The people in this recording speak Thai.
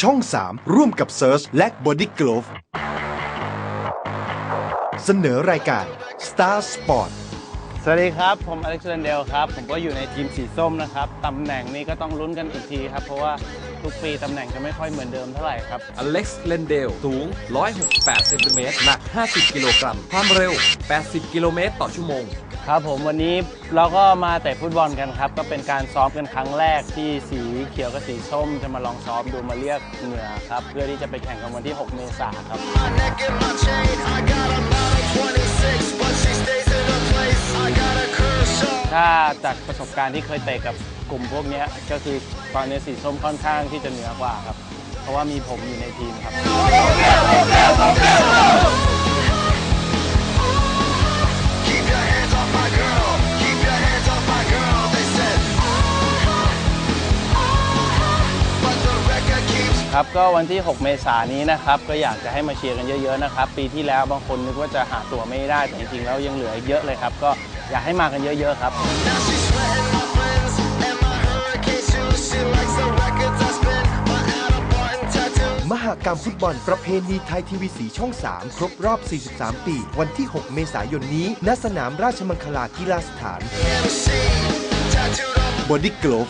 ช่อง 3 ร่วมกับ Search และ Body Glove เสนอรายการ Star Sport สวัสดีครับ ผมอเล็กซานเดลครับ ผมก็อยู่ในทีมสีส้มนะครับ ตำแหน่งนี้ก็ต้องลุ้นกันอีกทีครับ เพราะว่าทุกปีตำแหน่งจะไม่ค่อยเหมือนเดิมเท่าไหร่ครับ อเล็กซ์เลนเดลสูง 168 เซนติเมตร หนัก 50 กิโลกรัม ความเร็ว 80 กิโลเมตรต่อชั่วโมง ครับผมวันนี้เราก็มาเตะฟุตบอลกันครับ ก็เป็นการซ้อมกันครั้งแรกที่สีเขียวกับสีส้ม จะมาลองซ้อมดูมาเรียกเหงื่อครับ เพื่อที่จะไปแข่งกันวันที่ 6 เมษายนครับ ถ้าจากประสบการณ์ที่เคยเตะกับกลุ่มพวกนี้ก็คือตอนนี้สีส้มค่อนข้างที่จะเหนือกว่าครับ เพราะว่ามีผมอยู่ในทีมครับ ครับก็วันที่ 6 เมษายนนี้นะครับก็อยากจะให้มาเชียร์กันเยอะๆนะครับปีที่แล้วบางคนนึกว่าจะหาตั๋วไม่ได้แต่จริงๆแล้วยังเหลืออีกเยอะเลยครับก็อยากให้มากันเยอะๆครับ มหากรรมฟุตบอลประเพณีไทยทีวีสีช่อง 3 ครบรอบ 43 ปี วันที่ 6 เมษายนนี้ ณ สนามราชมังคลากีฬาสถาน MC tattooed on Body glow